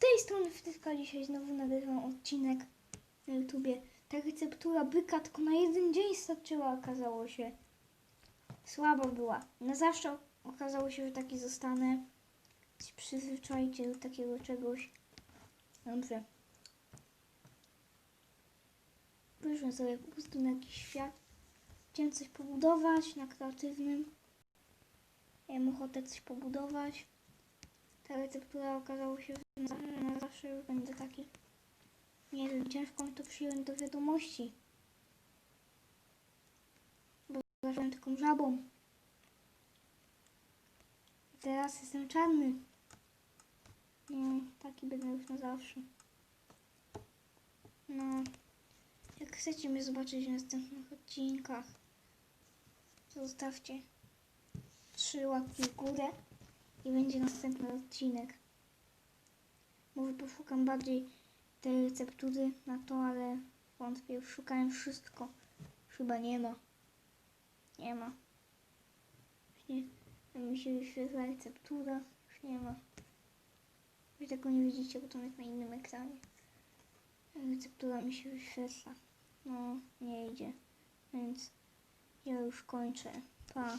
tej strony wtyska dzisiaj znowu nagrywam odcinek na YouTubie. Ta receptura byka tylko na jeden dzień starczyła, okazało się. Słaba była. Na zawsze okazało się, że taki zostanę. Przyzwyczajcie do takiego czegoś. Dobrze. Wyszłem sobie po prostu na jakiś świat. Chciałem coś pobudować na kreatywnym. Miałem ochotę coś pobudować. Ta receptura okazała się, że na, zawsze już będzie taki. Nie wiem, ciężko mi to przyjąć do wiadomości. Bo byłem taką żabą. I teraz jestem czarny. No, taki będę już na zawsze. No, jak chcecie mnie zobaczyć w następnych odcinkach, zostawcie trzy łapki w górę i będzie następny odcinek. Może poszukam bardziej tej receptury na to, ale wątpię, szukałem wszystko. Chyba nie ma. Nie ma. Nie, mi się wyświetla receptura, już nie ma. Wy tego nie widzicie, bo to jest na innym ekranie. Receptura mi się wyświetla. No, nie idzie. Więc ja już kończę. Pa.